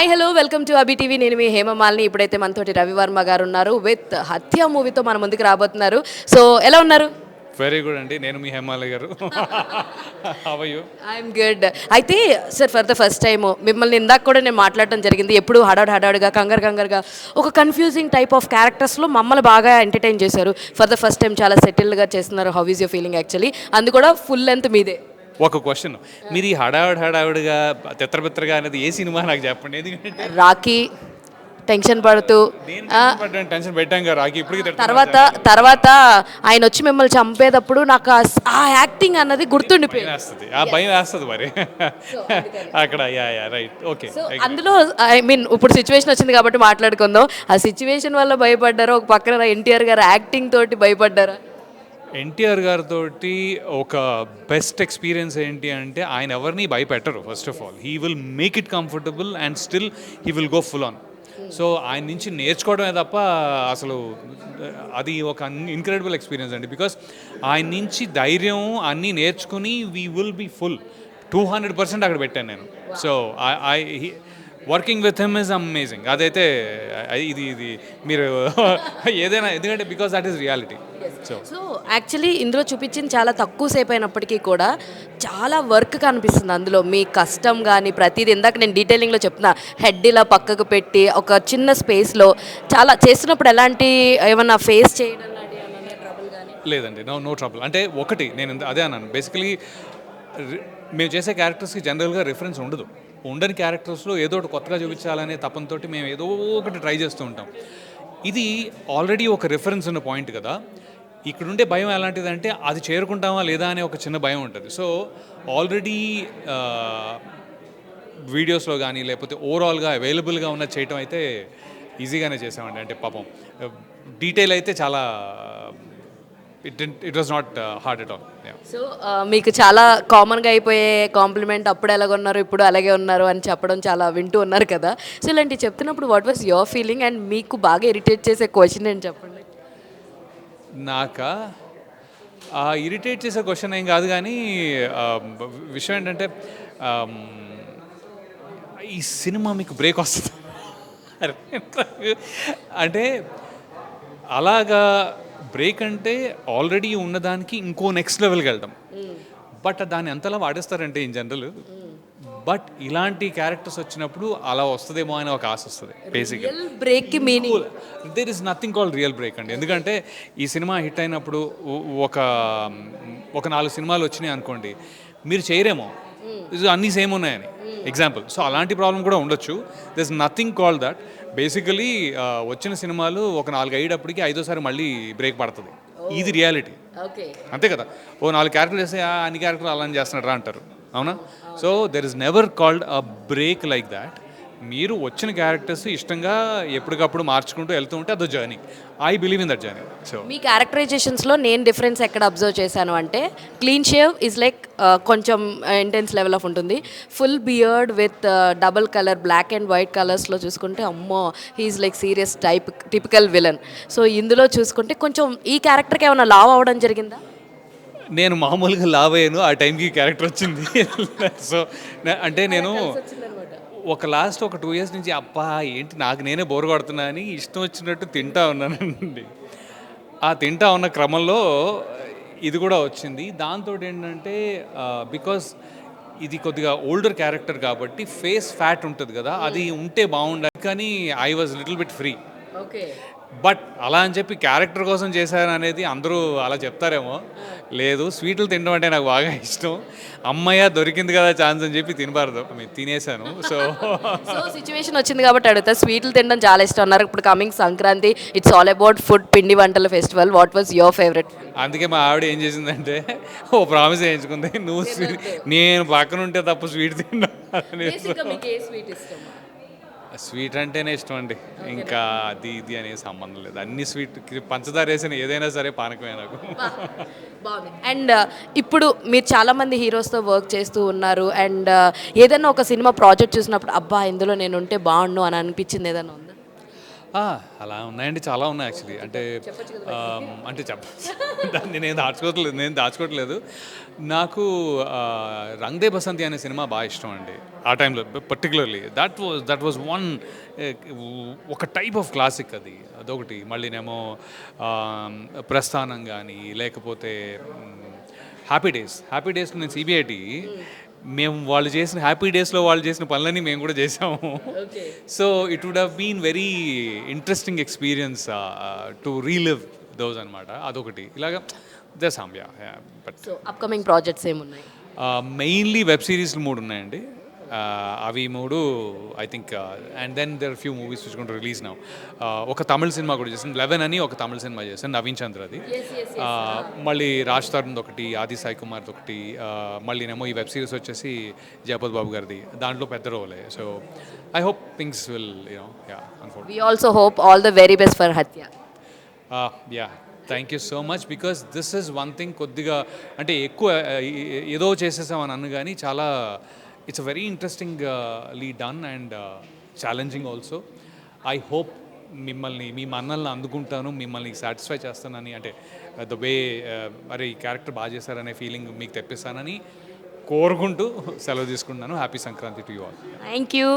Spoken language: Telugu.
Hi hello welcome to Abhi TV నేను మీ హేమమాలిని ఇప్పుడైతే మనతోటి రవివర్మ గారు ఉన్నారు. విత్ హత్య మూవీతో మన ముందుకు రాబోతున్నారు. సో ఎలా ఉన్నారు? వెరీ గుడ్ అండి. నేను మీ హేమాలి గారు. ఐఎమ్ గుడ్ అయితే sir for the first time మిమ్మల్ని ఇందాక కూడా నేను మాట్లాడడం జరిగింది. ఎప్పుడు హడాడు హడాడుగా కంగారు కంగారుగా ఒక కన్ఫ్యూజింగ్ టైప్ ఆఫ్ క్యారెక్టర్స్లో మమ్మల్ని బాగా ఎంటర్టైన్ చేశారు. ఫర్ ద ఫస్ట్ టైం చాలా సెటిల్డ్గా చేస్తున్నారు. How is your feeling actually అందు కూడా ఫుల్ లెంత్ మీదే. ఒక క్వశ్చన్ మీరు ఈ హడావిడి హడావిడిగా తెత్రబెత్తరగా అనేది ఏ సినిమా నాకు చెప్పండి? ఎందుకంటే రాకీ టెన్షన్ పడుతూ ఆ, టెన్షన్ పెట్టాం కదా రాకి ఇప్పటికీ తిడుతున్నా. తర్వాత తర్వాత ఆయన వచ్చి మిమ్మల్ని చంపేటప్పుడు నాకు ఆ- ఆ యాక్టింగ్ అన్నది గుర్తుండిపోయింది. వేస్తుంది. ఆ భయం వేస్తుంది మరి. అక్కడ yeah yeah right okay so అందులో ఐ మీన్ ఇప్పుడు సిచ్యువేషన్ వచ్చింది కాబట్టి మాట్లాడుకుందాం. ఆ సిచ్యువేషన్ వల్ల భయపడ్డారా? ఒక పక్కన ఎన్టీఆర్ గారు యాక్టింగ్ తోటి భయపడ్డారా? ఎన్టీఆర్ గారితో ఒక బెస్ట్ ఎక్స్పీరియన్స్ ఏంటి అంటే ఆయన ఎవరిని భయపెట్టరు first of all he will make it comfortable and still he will go full on so ఆయన నుంచి నేర్చుకోవడమే తప్ప అసలు అది ఒక ఇన్క్రెడిబుల్ ఎక్స్పీరియన్స్ అండి. బికాస్ ఆయన నుంచి ధైర్యం అన్నీ నేర్చుకుని we will be full two hundred percent అక్కడ పెట్టాను నేను. So I working with him is amazing అదైతే ఇది ఇది మీరు ఏదైనా ఎందుకంటే because that is reality so so actually ఇందులో చూపించింది చాలా తక్కువ సేపు అయినప్పటికీ కూడా చాలా వర్క్ కనిపిస్తుంది అందులో. మీ కష్టం కానీ ప్రతిదీ ఇందాక నేను డీటెయిలింగ్లో చెప్తున్నా. హెడ్ ఇలా పక్కకు పెట్టి ఒక చిన్న స్పేస్లో చాలా చేస్తున్నప్పుడు ఎలాంటి ఏమన్నా ఫేస్ చేయడం? లేదండి. నో నో ట్రబుల్ అంటే ఒకటి నేను అదే అన్నాను. బేసికలీ మేము చేసే క్యారెక్టర్స్కి జనరల్గా రిఫరెన్స్ ఉండదు. ఉండని క్యారెక్టర్స్లో ఏదో ఒకటి కొత్తగా చూపించాలనే తపంతోటి మేము ఏదో ఒకటి ట్రై చేస్తూ ఉంటాం. ఇది ఆల్రెడీ ఒక రిఫరెన్స్ ఉన్న పాయింట్ కదా. ఇక్కడుండే భయం ఎలాంటిదంటే అది చేరుకుంటామా లేదా అనే ఒక చిన్న భయం ఉంటుంది. సో ఆల్రెడీ వీడియోస్లో కానీ లేకపోతే ఓవరాల్గా అవైలబుల్గా ఉన్న చేయటం అయితే ఈజీగానే చేసామండి. అంటే పాపం డీటెయిల్ అయితే చాలా it it was not hard at all so మీకు చాలా కామన్గా అయిపోయే కాంప్లిమెంట్ అప్పుడు ఎలాగ ఉన్నారు ఇప్పుడు అలాగే ఉన్నారు అని చెప్పడం చాలా వింటూ ఉన్నారు కదా. సో ఇలాంటివి చెప్తున్నప్పుడు what was your feeling and మీకు బాగా ఇరిటేట్ చేసే క్వశ్చన్ అని చెప్పండి? నాక ఆ ఇరిటేట్ చేసే క్వశ్చన్ ఏం కాదు కానీ విషయం ఏంటంటే ఈ సినిమా మీకు బ్రేక్ వస్తుంది. అంటే అలాగా బ్రేక్ అంటే ఆల్రెడీ ఉన్నదానికి ఇంకో నెక్స్ట్ లెవెల్కి వెళ్తాం బట్ దాన్ని ఎంతలా వాడేస్తారంటే ఇన్ జనరల్ బట్ ఇలాంటి క్యారెక్టర్స్ వచ్చినప్పుడు అలా వస్తుందేమో అని ఒక ఆశ వస్తుంది బేసిక్గా బ్రేక్కి meaning there is nothing called real break అండి. ఎందుకంటే ఈ సినిమా హిట్ అయినప్పుడు ఒక ఒక నాలుగు సినిమాలు వచ్చినాయి అనుకోండి మీరు చేయరేమో. ఇది అన్నీ సేమ్ ఉన్నాయని. ఎగ్జాంపుల్ సో అలాంటి ప్రాబ్లం కూడా ఉండొచ్చు. This nothing call that basically వచ్చిన సినిమాలు ఒక నాలుగు అయ్యేటప్పటికి ఐదోసారి మళ్ళీ బ్రేక్ పడుతుంది. ఇది రియాలిటీ ఓకే అంతే కదా. ఓ నాలుగు క్యారెక్టర్లు వేస్తే "ఆ, అన్ని క్యారెక్టర్లు అలా చేస్తున్నాడు రా అంటారు. అవునా? So there is never called a break like that మీరు వచ్చిన క్యారెక్టర్స్ ఇష్టంగా ఎప్పటికప్పుడు మార్చుకుంటూ వెళ్తూ ఉంటే అదో journey I believe in that journey so మీ క్యారెక్టరైజేషన్స్లో నేను డిఫరెన్స్ ఎక్కడ అబ్జర్వ్ చేశాను అంటే క్లీన్ షేవ్ ఇస్ లైక్ కొంచెం ఇంటెన్స్ లెవెల్ ఆఫ్ ఉంటుంది. Full beard with double colour black and white కలర్స్లో చూసుకుంటే అమ్మో he is like serious type typical villain so ఇందులో చూసుకుంటే కొంచెం ఈ క్యారెక్టర్కి ఏమైనా లావ్ అవ్వడం జరిగిందా? నేను మామూలుగా లావ్ అయ్యాను ఆ టైంకి క్యారెక్టర్ వచ్చింది. సో అంటే నేను ఒక లాస్ట్ ఒక టూ ఇయర్స్ నుంచి అబ్బా ఏంటి నాకు నేనే బోర్ కొడుతున్నా అని ఇష్టం వచ్చినట్టు తింటా ఉన్నానండి. ఆ తింటా ఉన్న క్రమంలో ఇది కూడా వచ్చింది. దాంతో ఏంటంటే బికాస్ ఇది కొద్దిగా ఓల్డర్ క్యారెక్టర్ కాబట్టి ఫేస్ ఫ్యాట్ ఉంటుంది కదా అది ఉంటే బాగుండాలి కానీ I was little bit free okay but అలా అని చెప్పి క్యారెక్టర్ కోసం చేశాను అనేది అందరూ అలా చెప్తారేమో. లేదు స్వీట్లు తినడం అంటే నాకు బాగా ఇష్టం. అమ్మయ్య దొరికింది కదా ఛాన్స్ అని చెప్పి తినబారదు తినేసాను సో సో సిచ్యువేషన్ వచ్చింది కాబట్టి అడుగుతా స్వీట్లు తినడం చాలా ఇష్టం అన్నారు. ఇప్పుడు coming Sankranti it's all about food పిండి వంటల festival what was your favourite అందుకే మా ఆవిడ ఏం చేసిందంటే ఓ ప్రామిస్ చేయించుకుంది. నువ్వు స్వీట్ నేను పక్కన ఉంటే తప్ప స్వీట్ తిన్నా. స్వీట్ అంటేనే ఇష్టం అండి. ఇంకా అది ఇది అనే సంబంధం లేదు. అన్ని స్వీట్ పంచదార వేసిన ఏదైనా సరే పానకమే నాకు. బాగుంది. అండ్ ఇప్పుడు మీరు చాలా మంది హీరోస్తో వర్క్ చేస్తూ ఉన్నారు. అండ్ ఏదైనా ఒక సినిమా ప్రాజెక్ట్ చూసినప్పుడు అబ్బా ఇందులో నేను ఉంటే బాగుండు అని అనిపించింది ఏదైనా ఉందా? అలా ఉన్నాయండి చాలా ఉన్నాయి యాక్చువల్లీ అంటే అంటే చెప్ప దాన్ని నేను దాచుకోవట్లేదు నేను దాచుకోవట్లేదు. నాకు ఆ, రంగ్ దే బసంతి అనే సినిమా బాగా ఇష్టం అండి ఆ టైంలో particularly that was that was one ఒక టైప్ ఆఫ్ క్లాసిక్ అది. అదొకటి. మళ్ళీనేమో ప్రస్థానం కానీ లేకపోతే హ్యాపీ డేస్ హ్యాపీ డేస్లో నేను సిబిఐటి మేము వాళ్ళు చేసిన హ్యాపీ డేస్లో వాళ్ళు చేసిన పనులన్నీ మేము కూడా చేసాము so it would have been very interesting experience to relive those అనమాట అదొకటి. ఇలాగా ద సాంబ్యా బట్ సో అప్కమింగ్ ప్రాజెక్ట్స్ ఏమున్నాయి? మెయిన్లీ వెబ్ సిరీస్లు మూడు ఉన్నాయండి. అవి మూడు I think and then there few movies కొంచెం రిలీజ్ నౌ ఒక తమిళ సినిమా కూడా చేసాను లెవెన్ అని ఒక తమిళ సినిమా చేశాను నవీన్ చంద్రది Uh, మళ్ళీ రాజ్ తరుణ్ ఒకటి ఆది సాయి కుమార్ ఒకటి uh, మళ్ళీనేమో ఈ వెబ్ సిరీస్ వచ్చేసి జయపద్ బాబు గారిది. దాంట్లో పెద్ద రోలే. So I hope things will you know yeah unfold we also hope all the very best for Hatya yeah thank you so much because this is one thing కొద్దిగా అంటే ఎక్కువ ఏదో చేసేసామని అన్ను కానీ చాలా it's very interestingly done and challenging also I hope మిమ్మల్ని మీ మన్నల్ని అందుకుంటాను మిమ్మల్ని సాటిస్ఫై చేస్తానని అంటే uh, ద వే uh, అరే ఈ క్యారెక్టర్ బాగా చేశారనే ఫీలింగ్ మీకు తెప్పిస్తానని కోరుకుంటూ సెలవు తీసుకుంటున్నాను. Happy Sankranti to you all thank you